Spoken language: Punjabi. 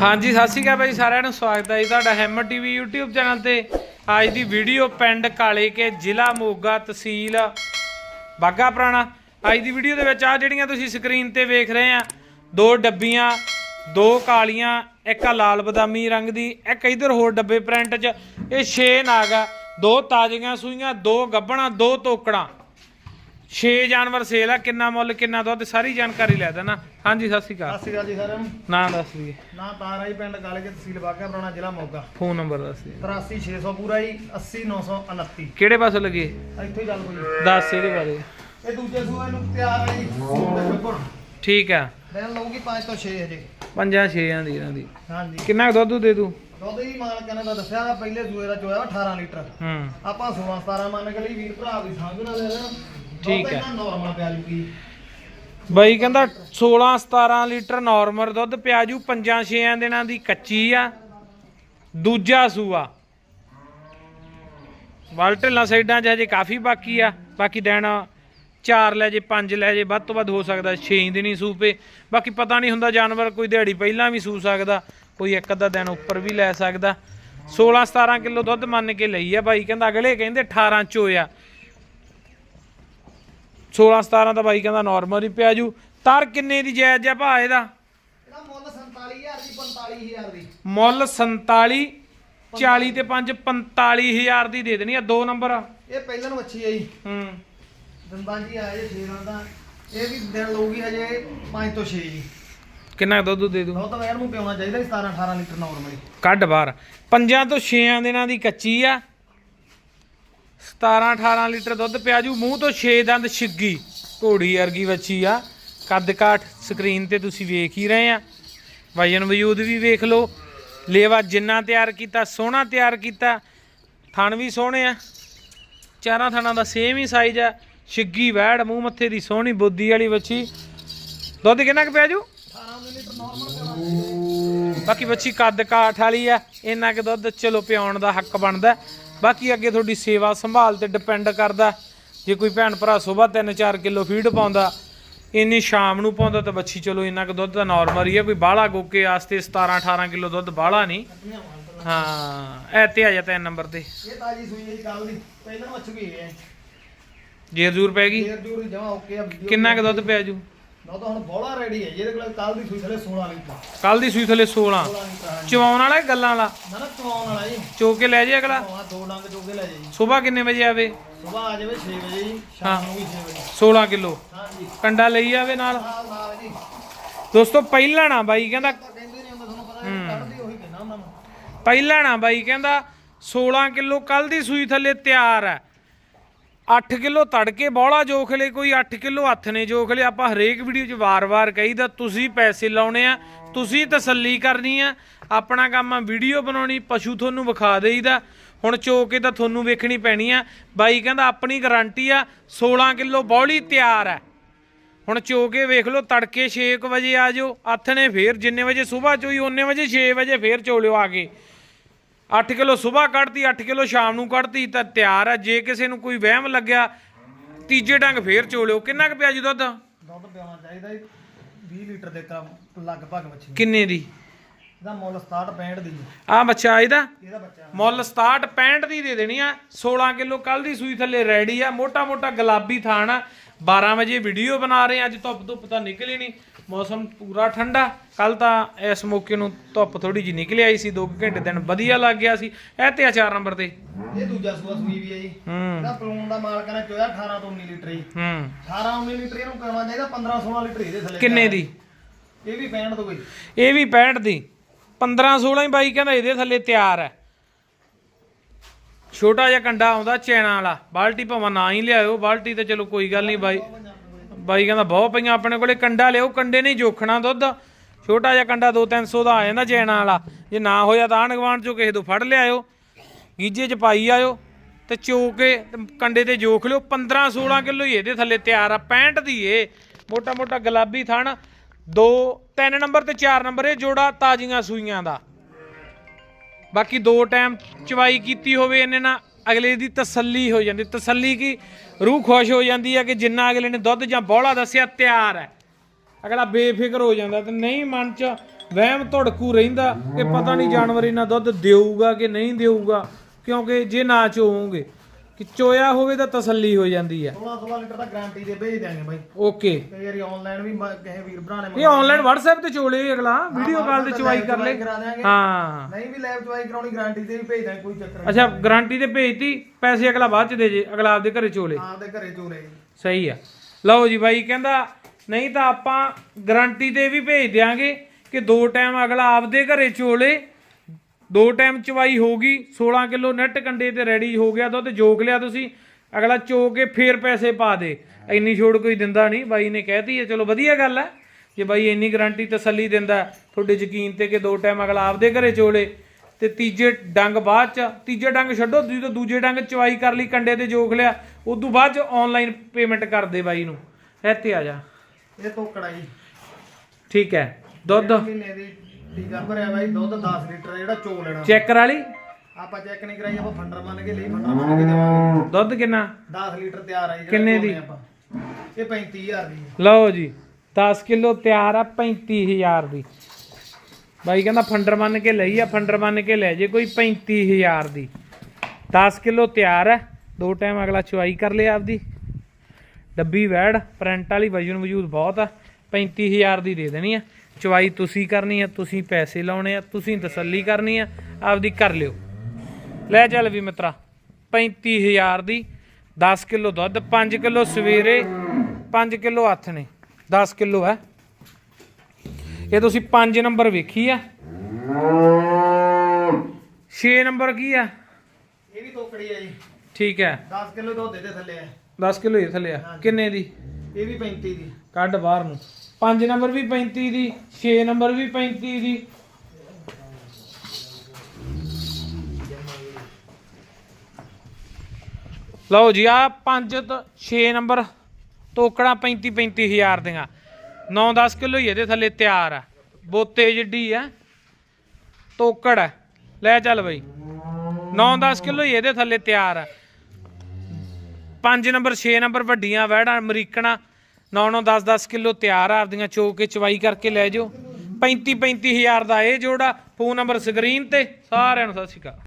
ਹਾਂਜੀ, ਸਤਿ ਸ਼੍ਰੀ ਅਕਾਲ ਬਾਈ ਸਾਰਿਆਂ ਨੂੰ। ਸਵਾਗਤ ਹੈ ਜੀ ਤੁਹਾਡਾ ਹੈਮਰ ਟੀਵੀ YouTube ਚੈਨਲ ਤੇ। ਅੱਜ ਦੀ ਵੀਡੀਓ ਪਿੰਡ ਕਾਲੇ ਕੇ ਜ਼ਿਲ੍ਹਾ ਮੋਗਾ, ਤਹਿਸੀਲ ਬਾਗਾ ਪੁਰਾਣਾ। ਅੱਜ ਦੀ ਵੀਡੀਓ ਦੇ ਵਿੱਚ ਆ ਜਿਹੜੀਆਂ ਤੁਸੀਂ ਸਕਰੀਨ ਤੇ ਵੇਖ ਰਹੇ ਆ, ਦੋ ਡੱਬੀਆਂ, ਦੋ ਕਾਲੀਆਂ, ਇੱਕ ਆ ਲਾਲ ਬਦਾਮੀ ਰੰਗ ਦੀ, ਇੱਕ ਇਧਰ ਹੋਰ ਡੱਬੇ ਪ੍ਰਿੰਟ 'ਚ। ਇਹ 6 ਨਾਗ ਆ, ਦੋ ਤਾਜ਼ੀਆਂ ਸੂਈਆਂ, ਦੋ ਗੱਬਣਾ, ਦੋ ਤੋਕੜਾਂ। 6 ਜਾਨਵਰ ਸੇਲ ਆ ਕਿੰਨਾ ਮੁੱਲ ਕਿੰਨਾ ਦੁੱਧ ਸਾਰੀ ਜਾਣਕਾਰੀ ਲੈ ਦੇਣਾ। ਹਾਂਜੀ ਸਤਿ ਸ਼੍ਰੀ ਅਕਾਲ। ਸਤਿ ਸ਼੍ਰੀ ਅਕਾਲ ਜੀ ਸਾਰਿਆਂ ਨੂੰ। ਨਾਂ ਦੱਸ ਦਈਏ। ਨਾ ਤਾਰਾ ਜੀ ਪਿੰਡ ਕਾਲੇ ਕੇ ਤਹਿਸੀਲ ਬਾਗਾ ਪੁਰਾਣਾ ਜ਼ਿਲ੍ਹਾ ਮੋਗਾ। ਫੋਨ ਨੰਬਰ ਦੱਸ ਦਈਏ। 83600 ਪੂਰਾ ਜੀ 80929 ਕਿਹੜੇ ਪਾਸੇ ਲੱਗੇ? ਇੱਥੇ ਹੀ ਗੱਲ ਕੋਈ ਦੱਸ ਇਹਦੇ ਬਾਰੇ। ਇਹ ਦੂਜੇ ਸੂਏ ਨੂੰ ਤਿਆਰ ਹੈ ਜੀ ਦੇ ਠੀਕ ਆ। ਦਿਨ ਲਊਗੀ 5 ਤੋਂ 6 ਹਜੇ। ਪੰਜਾਂ ਛੇਆਂ ਦੀ ਇਹਨਾਂ ਦੀ। ਹਾਂਜੀ। ਕਿੰਨਾ ਦੁੱਧ ਦੇ ਦੂ ਦੁੱਧ ਹੀ ਮਾਲਕ ਨੇ ਤਾਂ ਦੱਸਿਆ ਪਹਿਲੇ ਸੂਏ ਦਾ ਚੋਇਆ ਵਾ 18 ਲੀਟਰ। ਹੂੰ। ਆਪਾਂ 16 17 ਮੰਨ ਕੇ ਲਈ ਵੀਰ ਭਰਾ ਦੀ ਸਮਝ ਨਾਲ ਲੈ ਲੈਣਾ। ਠੀਕ ਹੈ। ਨਾਰਮਲ ਪਿਆ ਜੂਗੀ ਬਾਈ ਕਹਿੰਦਾ 16 17 ਲੀਟਰ ਨਾਰਮਲ ਦੁੱਧ ਪਿਆਜੂ ਪੰਜਾਂ ਛੇਆਂ ਦਿਨਾਂ ਦੀ ਕੱਚੀ ਆ ਦੂਜਾ ਸੂਆ। ਵਾਲਟਲਾਂ ਸਾਈਡਾਂ 'ਚ ਹਜੇ ਕਾਫੀ ਬਾਕੀ ਆ ਬਾਕੀ ਦਿਨ ਚਾਰ ਲੈ ਜੇ ਪੰਜ ਲੈ ਜੇ ਵੱਧ ਤੋਂ ਵੱਧ ਹੋ ਸਕਦਾ 6 ਦਿਨ ਹੀ ਸੂਪੇ ਬਾਕੀ ਪਤਾ ਨਹੀਂ ਹੁੰਦਾ ਜਾਨਵਰ ਕੋਈ ਦਿਹਾੜੀ ਪਹਿਲਾਂ ਵੀ ਸੂ ਸਕਦਾ ਕੋਈ ਇੱਕ ਅੱਧਾ ਦਿਨ ਉੱਪਰ ਵੀ ਲੈ ਸਕਦਾ। 16 17 ਕਿਲੋ ਦੁੱਧ ਮੰਨ ਕੇ ਲਈ ਆ ਬਾਈ ਕਹਿੰਦਾ ਅਗਲੇ ਕਹਿੰਦੇ 18 ਚੋਇਆ। 16 17 ਤਾਂ ਬਾਈ ਕਹਿੰਦਾ ਨਾਰਮਲ ਹੀ ਪਿਆ ਜੂ। ਤਰ ਕਿੰਨੇ ਦੀ ਜਾਇਜ਼ ਆ ਭਾ ਇਹਦਾ? ਇਹਦਾ ਮੁੱਲ 47000 ਦੀ 45000 ਦੀ। ਮੁੱਲ 47 40 ਤੇ 5 45000 ਦੀ ਦੇ ਦੇਣੀ ਆ ਦੋ ਨੰਬਰ ਇਹ ਪਹਿਲਾਂ ਨੂੰ ਅੱਛੀ ਜੀ। ਹੂੰ। ਦੰਦਾਂ ਜੀ ਆਏ ਜੇ ਛੇਰਾਂ ਦਾ ਇਹ ਵੀ ਦਿਨ ਲਊਗੀ ਹਜੇ 5 ਤੋਂ 6 ਜੀ। ਕਿੰਨਾ ਦੁੱਧ ਦੇ ਦੂ ਦੁੱਧ ਵੈਰ ਨੂੰ ਪਿਉਣਾ ਚਾਹੀਦਾ ਜੀ 17 18 ਲੀਟਰ ਨਾਰਮਲੀ ਕੱਢ ਬਾਹਰ। ਪੰਜਾਂ ਤੋਂ 6 ਦਿਨਾਂ ਦੀ ਕੱਚੀ ਆ। 17 18 ਲੀਟਰ ਦੁੱਧ ਪਿਆ ਜੂ, ਮੂੰਹ ਤੋਂ 6 ਦੰਦ ਛਿੱਗੀ। ਘੋੜੀ ਵਰਗੀ ਵੱਛੀ ਆ। ਕੱਦ ਕਾਠ, ਸਕਰੀਨ ਤੇ ਤੁਸੀਂ ਵੇਖ ਹੀ ਰਹੇ ਆ। ਵਜਨ ਵਜੂਦ ਵੀ ਵੇਖ ਲਓ। ਲੇਵਾ ਜਿੰਨਾ ਤਿਆਰ ਕੀਤਾ, ਸੋਹਣਾ ਤਿਆਰ ਕੀਤਾ। ਥਣ ਵੀ ਸੋਹਣੇ ਆ। ਚਾਰਾਂ ਥਣਾਂ ਦਾ ਸੇਮ ਹੀ ਸਾਈਜ਼ ਆ। ਛਿੱਗੀ, ਵੈੜ, ਮੂੰਹ ਮੱਥੇ ਦੀ ਸੋਹਣੀ ਬੁੱਧੀ ਵਾਲੀ ਵੱਛੀ। ਦੁੱਧ ਕਿੰਨਾ ਕੁ ਪਿਆ ਜੂ? 18 ਲੀਟਰ ਨਾਰਮਲ ਬਾਕੀ ਬੱਚੀ ਕੱਦ ਕਾਠ ਵਾਲੀ ਆ। ਇੰਨਾ ਕਿ ਦੁੱਧ, ਚਲੋ ਪਿਆਉਣ ਦਾ ਹੱਕ ਬਣਦਾ। ਬਾਕੀ ਅੱਗੇ ਤੁਹਾਡੀ ਸੇਵਾ ਸੰਭਾਲ ਤੇ ਡਿਪੈਂਡ ਕਰਦਾ। ਜੇ ਕੋਈ ਭੈਣ ਭਰਾ ਸਵੇਰ 3-4 ਕਿਲੋ ਫੀਡ ਪਾਉਂਦਾ ਇੰਨੀ ਸ਼ਾਮ ਨੂੰ ਪਾਉਂਦਾ ਤਾਂ ਬੱਚੀ ਚਲੋ ਇੰਨਾ ਕੁ ਦੁੱਧ ਤਾਂ ਨਾਰਮਲ ਹੀ ਆ ਕੋਈ ਬਾਹਲਾ ਗੋਕੇ ਵਾਸਤੇ 17-18 ਕਿਲੋ ਦੁੱਧ ਬਾਹਲਾ ਨਹੀਂ। ਹਾਂ ਐ ਤੇ ਆ ਜਾ ਤਿੰਨ ਨੰਬਰ ਤੇ। ਇਹ ਤਾਜੀ ਸੂਈ ਹੈ ਜੀ ਕੱਲ ਦੀ। ਪਹਿਲਾਂ ਅੱਛੀ ਗਈ ਹੈ। ਜੇਰ ਜੂਰ ਪੈ ਗਈ? ਜੇਰ ਜੂਰ ਜਮਾ ਓਕੇ ਆ ਕਿੰਨਾ ਕੁ ਦੁੱਧ ਪਿਆ ਜੂ? ਦੁੱਧ ਹੁਣ ਬੋਲਾ ਰੈਡੀ ਹੈ ਜਿਹਦੇ ਕੋਲ ਕੱਲ ਦੀ ਸੂਈ ਥਲੇ 16 ਲੀਟਰ ਕੱਲ ਦੀ ਸੂਈ ਥਲੇ 16 16 ਲੀਟਰ ਹਾਂਜੀ। ਚਵਾਉਣ ਵਾਲਾ ਗੱਲਾਂ ਵਾਲਾ? ਨਾ ਨਾ ਚਵਾਉਣ ਵਾਲਾ ਜੀ। ਚੋ ਕੇ ਲੈ ਜੇ ਅਗਲਾ? ਦੋ ਡੰਗ ਚੋਗੇ ਲੈ ਜਾਈ ਜੀ ਸਵੇਰ ਕਿੰਨੇ ਵਜੇ ਆਵੇ? ਸਵੇਰ ਆ ਜਾਵੇ 6 ਵਜੇ ਜੀ ਸ਼ਾਮ ਨੂੰ ਵੀ 6 ਵਜੇ। 16 ਕਿਲੋ। ਹਾਂਜੀ। ਕੰਡਾ ਲਈ ਆਵੇ ਨਾਲ? ਨਾਲ ਨਾਲ ਜੀ। ਦੋਸਤੋ ਪਹਿਲਾਂ ਨਾ ਬਾਈ ਕਹਿੰਦਾ ਆਪਾਂ ਕਹਿੰਦੇ ਨਹੀਂ ਹੁੰਦਾ ਤੁਹਾਨੂੰ ਪਤਾ ਹੈ ਕੱਢਦੀ ਉਹੀ ਕਹਿੰਦਾ ਉਹਨਾਂ ਨੂੰ। ਪਹਿਲਾਂ ਨਾ ਬਾਈ ਕਹਿੰਦਾ 16 ਕਿਲੋ ਕੱਲ ਦੀ ਸੂਈ ਥੱਲੇ ਤਿਆਰ ਹੈ। 8 ਕਿਲੋ ਤੜਕੇ ਬੋਲਾ ਜੋਖ ਲੈ, ਕੋਈ 8 ਕਿਲੋ ਹੱਥ ਨੇ ਜੋਖ ਲੈ। ਆਪਾਂ ਹਰੇਕ ਵੀਡੀਓ 'ਚ ਵਾਰ-ਵਾਰ ਕਹੀਦਾ, ਤੁਸੀਂ ਪੈਸੇ ਲਾਉਣੇ ਆ, ਤੁਸੀਂ ਤਸੱਲੀ ਕਰਨੀ ਆ। ਆਪਣਾ ਕੰਮ ਆ, ਵੀਡੀਓ ਬਣਾਉਣੀ, ਪਸ਼ੂ ਤੁਹਾਨੂੰ ਵਿਖਾ ਦੇਈਦਾ। ਹੁਣ ਚੋ ਕੇ ਤਾਂ ਤੁਹਾਨੂੰ ਵੇਖਣੀ ਪੈਣੀ ਆ। ਬਾਈ ਕਹਿੰਦਾ, ਆਪਣੀ ਗਾਰੰਟੀ ਆ 16 ਕਿਲੋ ਬੌਲੀ ਤਿਆਰ ਹੈ ਹੁਣ ਚੋ ਕੇ ਵੇਖ ਲਓ, ਤੜਕੇ 6 ਵਜੇ ਆ ਜਾਓ। ਹੱਥ ਨੇ ਫੇਰ ਜਿੰਨੇ ਵਜੇ ਸਵੇਰ ਚੋਈ ਉਹਨੇ ਵਜੇ 6 ਵਜੇ ਫੇਰ ਚੋ ਲਿਓ ਆ ਕੇ। 8 ਕਿਲੋ ਸਵੇਰ ਕੱਢਤੀ 8 ਕਿਲੋ ਸ਼ਾਮ ਨੂੰ ਕੱਢਤੀ ਤਾਂ ਤਿਆਰ ਹੈ ਜੇ ਕਿਸੇ ਨੂੰ ਕੋਈ ਵਹਿਮ ਲੱਗਿਆ ਤੀਜੇ ਡੰਗ ਫੇਰ ਚੋ ਲਿਓ ਕਿੰਨਾ ਕੁ ਪਿਆ ਜੀ ਦੁੱਧ? ਦੁੱਧ ਪਿਆਉਣਾ ਚਾਹੀਦਾ ਜੀ 20 ਲੀਟਰ ਦੇ ਲਗਭਗ ਮੱਛੀ ਕਿੰਨੇ ਦੀ? ਇਹਦਾ ਮੁੱਲ 67 65 ਦੀ। ਆ ਬੱਚਾ ਇਹਦਾ? ਇਹਦਾ ਬੱਚਾ। ਮੁੱਲ 67 65 ਦੀ ਦੇ ਦੇਣੀ ਆ। 16 ਕਿਲੋ ਕੱਲ ਦੀ ਸੂਈ ਥੱਲੇ ਰੈਡੀ ਆ। ਮੋਟਾ ਮੋਟਾ ਗੁਲਾਬੀ ਥਾਣ ਆ। 12 ਵਜੇ ਵੀਡੀਓ ਬਣਾ ਰਹੇ ਆ। ਅੱਜ ਧੁੱਪ ਧੁੱਪ ਤਾਂ ਨਿਕਲੀ ਨਹੀਂ। ਮੌਸਮ ਪੂਰਾ ਠੰਡਾ। ਕੱਲ ਤਾਂ ਇਸ ਮੌਕੇ ਨੂੰ ਧੁੱਪ ਥੋੜੀ ਜਿਹੀ ਨਿਕਲ ਆਈ ਸੀ 2 ਘੰਟੇ ਦਿਨ ਵਧੀਆ ਲੱਗ ਗਿਆ ਸੀ। ਇਹ ਤੇ ਆ 4 ਨੰਬਰ ਤੇ। ਇਹ ਦੂਜਾ ਸੂਆ ਸੂਈ ਵੀ ਹੈ ਜੀ। ਹੂੰ। ਇਹਦਾ ਪਲੂਨ ਦਾ ਮਾਲਕ ਨੇ ਚੋਇਆ 18 ਤੋਂ 19 ਲੀਟਰ ਜੀ। ਹੂੰ। 18 19 ਲੀਟਰ ਇਹਨੂੰ ਕਰਨਾ ਚਾਹੀਦਾ 15 16 ਲੀਟਰ ਇਹਦੇ ਥੱਲੇ ਕਿੰਨੇ ਦੀ? ਇਹ ਵੀ ਪੈਣ ਤੋਂ ਕੋਈ ਇਹ ਵੀ 65 ਦੀ। 15 16 ਹੀ ਬਾਈ ਕਹਿੰਦਾ ਇਹਦੇ ਥੱਲੇ ਤਿਆਰ ਹੈ। ਛੋਟਾ ਜਿਹਾ ਕੰਡਾ ਆਉਂਦਾ ਚੈਨਾ ਵਾਲਾ। ਬਾਲਟੀ ਭਾਵੇਂ ਨਾ ਹੀ ਲਿਆਇਓ ਬਾਲਟੀ ਤੇ ਚਲੋ ਕੋਈ ਗੱਲ ਨਹੀਂ ਬਾਈ। ਬਾਈ ਕਹਿੰਦਾ, ਬਹੁਤ ਪਈਆਂ ਆਪਣੇ ਕੋਲੇ, ਕੰਡਾ ਲਿਓ ਕੰਡੇ ਨਹੀਂ ਜੋਖਣਾ ਦੁੱਧ। ਛੋਟਾ ਜਿਹਾ ਕੰਡਾ 2-300 ਦਾ ਆ ਜਾਂਦਾ ਚੈਨਾ ਵਾਲਾ। ਜੇ ਨਾ ਹੋਇਆ ਤਾਂ ਆਂਢ ਗੁਆਂਢ ਚੋਂ ਕਿਸੇ ਤੋਂ ਫੜ ਲਿਆਇਓ। ਗੀਜੇ 'ਚ ਪਾਈ ਆਇਓ ਤੇ ਚੋ ਕੇ ਕੰਡੇ ਤੇ ਜੋਖ ਲਿਓ। 15-16 ਕਿਲੋ ਹੀ ਇਹਦੇ ਥੱਲੇ ਤਿਆਰ ਆ 65 ਦੀ ਏ। ਮੋਟਾ ਮੋਟਾ ਗੁਲਾਬੀ ਥਣ। ਦੋ, ਤਿੰਨ ਨੰਬਰ ਤੇ ਚਾਰ ਨੰਬਰ ਇਹ ਜੋੜਾ ਤਾਜ਼ੀਆਂ ਸੂਈਆਂ ਦਾ। ਬਾਕੀ ਦੋ ਟਾਈਮ ਚਵਾਈ ਕੀਤੀ ਹੋਵੇ ਇਹਨੇ ਨਾ ਅਗਲੇ ਦੀ ਤਸੱਲੀ ਹੋ ਜਾਂਦੀ। ਤਸੱਲੀ ਕੀ? ਰੂਹ ਖੁਸ਼ ਹੋ ਜਾਂਦੀ ਹੈ ਕਿ ਜਿੰਨਾ ਅਗਲੇ ਨੇ ਦੁੱਧ ਜਾਂ ਬੋਲਾ ਦੱਸਿਆ, ਤਿਆਰ ਹੈ। ਅਗਲਾ ਬੇਫਿਕਰ ਹੋ ਜਾਂਦਾ ਤੇ ਨਹੀਂ ਮਨ 'ਚ ਵਹਿਮ ਧੜਕੂ ਰਹਿੰਦਾ ਕਿ ਪਤਾ ਨਹੀਂ ਜਾਨਵਰ ਇਹਨਾਂ ਦੁੱਧ ਦੇਊਗਾ ਕਿ ਨਹੀਂ ਦੇਊਗਾ, ਕਿਉਂਕਿ ਜੇ ਨਾ ਚੋਵੋਗੇ ਕਿ ਚੋਇਆ ਹੋਵੇ ਤਾਂ ਤਸੱਲੀ ਹੋ ਜਾਂਦੀ ਹੈ। 16 16 ਲੀਟਰ ਦਾ ਗਾਰੰਟੀ ਦੇ ਭੇਜ ਦਿਆਂਗੇ ਬਾਈ। ਓਕੇ। ਕਈ ਵਾਰੀ ਆਨਲਾਈਨ ਵੀ ਮ- ਕਿਸੇ ਵੀਰ ਭਰਾ ਨੇ ਇਹ ਆਨਲਾਈਨ WhatsApp ਤੇ ਚੋਲੇ ਅਗਲਾ। ਵੀਡੀਓ ਕਾਲ ਤੇ ਚਵਾਈ ਕਰ ਲੈ। ਕਰਾ ਦਿਆਂਗੇ। ਹਾਂ। ਨਹੀਂ ਵੀ ਲੈਬ ਚਵਾਈ ਕਰਾਉਣੀ ਗਾਰੰਟੀ ਤੇ ਵੀ ਭੇਜ ਦਾਂਗੇ ਕੋਈ ਚੱਕਰ ਨਹੀਂ। ਅੱਛਾ ਗਾਰੰਟੀ ਤੇ ਭੇਜਤੀ ਪੈਸੇ ਅਗਲਾ ਬਾਅਦ ਚ ਦੇ ਜੇ ਅਗਲਾ ਆਪਦੇ ਘਰੇ ਚੋਲੇ। ਆਪਦੇ ਘਰੇ ਚੋਲੇ। ਸਹੀ ਆ। ਲਓ ਜੀ ਬਾਈ ਕਹਿੰਦਾ ਨਹੀਂ ਤਾਂ ਆਪਾਂ ਗਾਰੰਟੀ ਤੇ ਵੀ ਭੇਜ ਦਿਆਂਗੇ ਕਿ ਦੋ ਟਾਈਮ ਅਗਲਾ ਆਪਦੇ ਘਰੇ ਚੋਲੇ ਦੋ ਟਾਈਮ ਚਵਾਈ ਹੋਗੀ 16 ਕਿਲੋ ਨੈਟ ਕੰਡੇ ਤੇ ਰੈਡੀ ਹੋ ਗਿਆ ਦੁੱਧ ਜੋਕ ਲਿਆ ਤੁਸੀਂ। ਅਗਲਾ ਚੋ ਕੇ ਫੇਰ ਪੈਸੇ ਪਾ ਦੇ। ਇੰਨੀ ਛੋੜ ਕੋਈ ਦਿੰਦਾ ਨਹੀਂ ਬਾਈ ਨੇ ਕਹਿਤੀ ਹੈ ਚਲੋ ਵਧੀਆ ਗੱਲ ਹੈ। ਜੇ ਬਾਈ ਇੰਨੀ ਗਾਰੰਟੀ ਤਸੱਲੀ ਦਿੰਦਾ ਤੁਹਾਡੇ ਯਕੀਨ ਤੇ ਕਿ ਦੋ ਟਾਈਮ ਅਗਲਾ ਆਪਦੇ ਘਰੇ ਚੋਲੇ। ਤੇ ਤੀਜੇ ਡੰਗ ਬਾਅਦ ਚ ਤੀਜੇ ਡੰਗ ਛੱਡੋ ਜਦੋਂ ਦੂਜੇ ਡੰਗ ਚਵਾਈ ਕਰ ਲਈ ਕੰਡੇ ਤੇ ਜੋਖ ਲਿਆ। ਉਦੋਂ ਬਾਅਦ ਚ ਆਨਲਾਈਨ ਪੇਮੈਂਟ ਕਰ ਦੇ ਬਾਈ ਨੂੰ। ਇੱਥੇ ਆ ਜਾ। ਇਹ ਤੋਕੜਾ ਜੀ। ਠੀਕ ਹੈ ਦੁੱਧ। ਟੀਕਾ ਭਰਿਆ ਬਾਈ ਦੁੱਧ 10 ਲੀਟਰ ਜਿਹੜਾ ਚੋ ਲੈਣਾ ਚੈੱਕ ਕਰਾ ਲਈ। ਆਪਾਂ ਚੈੱਕ ਨਹੀਂ ਕਰਾਈ ਆਪਾਂ ਫੰਡਰ ਮੰਨ ਕੇ ਲਈ ਫੰਡਰ ਮੰਨ ਕੇ ਦੇਵਾਂਗੇ। ਦੁੱਧ ਕਿੰਨਾ? 10 ਲੀਟਰ ਤਿਆਰ ਆ ਜੀ ਜਿਹੜਾ ਕਿੰਨੇ ਦੀ? ਇਹ 35000 ਦੀ। ਲਓ ਜੀ 10 ਕਿਲੋ ਤਿਆਰ ਆ 35000 ਦੀ। ਬਾਈ ਕਹਿੰਦਾ ਫੰਡਰ ਮੰਨ ਕੇ ਲਈ ਆ ਫੰਡਰ ਮੰਨ ਕੇ ਲੈ ਜੇ ਕੋਈ 35000 ਦੀ। 10 ਕਿਲੋ ਤਿਆਰ ਹੈ ਦੋ ਟਾਈਮ ਅਗਲਾ ਚੁਆਈ ਕਰ ਲਿਆ ਆਪਦੀ। ਡੱਬੀ ਵੈੜ ਪ੍ਰਿੰਟ ਵਾਲੀ ਵਜਨ ਵਜੂਦ ਬਹੁਤ ਆ 35000 ਦੀ ਦੇ ਦੇਣੀ ਆ। ਚੁਆਈ ਤੁਸੀਂ ਕਰਨੀ ਆ ਤੁਸੀਂ ਪੈਸੇ ਲਾਉਣੇ ਆ ਤੁਸੀਂ ਤਸੱਲੀ ਕਰਨੀ ਆ ਆਪਦੀ ਕਰ ਲਿਓ। ਲੈ ਚੱਲ ਵੀ ਮਿੱਤਰਾ 35000 ਦੀ 10 ਕਿਲੋ ਦੁੱਧ 5 ਕਿਲੋ ਸਵੇਰੇ 5 ਕਿਲੋ ਹੱਥ ਨੇ 10 ਕਿਲੋ ਹੈ। ਇਹ ਤੁਸੀਂ 5 ਨੰਬਰ ਵੇਖੀ ਆ। 6 ਨੰਬਰ ਕੀ ਆ? ਇਹ ਵੀ ਤੋਕੜੀ ਹੈ ਜੀ। ਠੀਕ ਹੈ। 10 ਕਿਲੋ ਦੁੱਧ ਦੇ ਥੱਲੇ ਹੈ 10 ਕਿਲੋ ਇਹ ਥੱਲੇ ਆ। ਕਿੰਨੇ ਦੀ? ਇਹ ਵੀ 35 ਦੀ। ਕੱਢ ਬਾਹਰ ਨੂੰ। 5 ਨੰਬਰ ਵੀ 35 ਦੀ 6 ਨੰਬਰ ਵੀ 35 ਦੀ। ਲਓ ਜੀ ਆ 5 ਤੋਂ 6 ਨੰਬਰ ਤੋਕੜਾ 35 35000 ਦੀਆਂ। 9-10 ਕਿਲੋ ਹੀ ਇਹਦੇ ਥੱਲੇ ਤਿਆਰ ਆ। ਬੋਤੇ ਜਿੱਡੀ ਆ, ਤੋਕੜ ਆ। ਲੈ ਚੱਲ ਬਈ। 9-10 ਕਿਲੋ ਹੀ ਇਹਦੇ ਥੱਲੇ ਤਿਆਰ ਆ। 5 ਨੰਬਰ 6 ਨੰਬਰ ਵੱਡੀਆਂ ਵੈੜਾਂ ਅਮਰੀਕਣਾ 9-9 10-10 ਕਿਲੋ ਤਿਆਰ ਆ, ਆਪਦੀਆਂ ਚੋ ਕੇ ਚਵਾਈ ਕਰਕੇ ਲੈ ਜਾਓ। 35 35000 ਦਾ ਇਹ ਜੋੜਾ, ਫੋਨ ਨੰਬਰ ਸਕਰੀਨ ਤੇ, ਸਾਰਿਆਂ ਨੂੰ ਸਤਿ ਸ਼੍ਰੀ ਅਕਾਲ।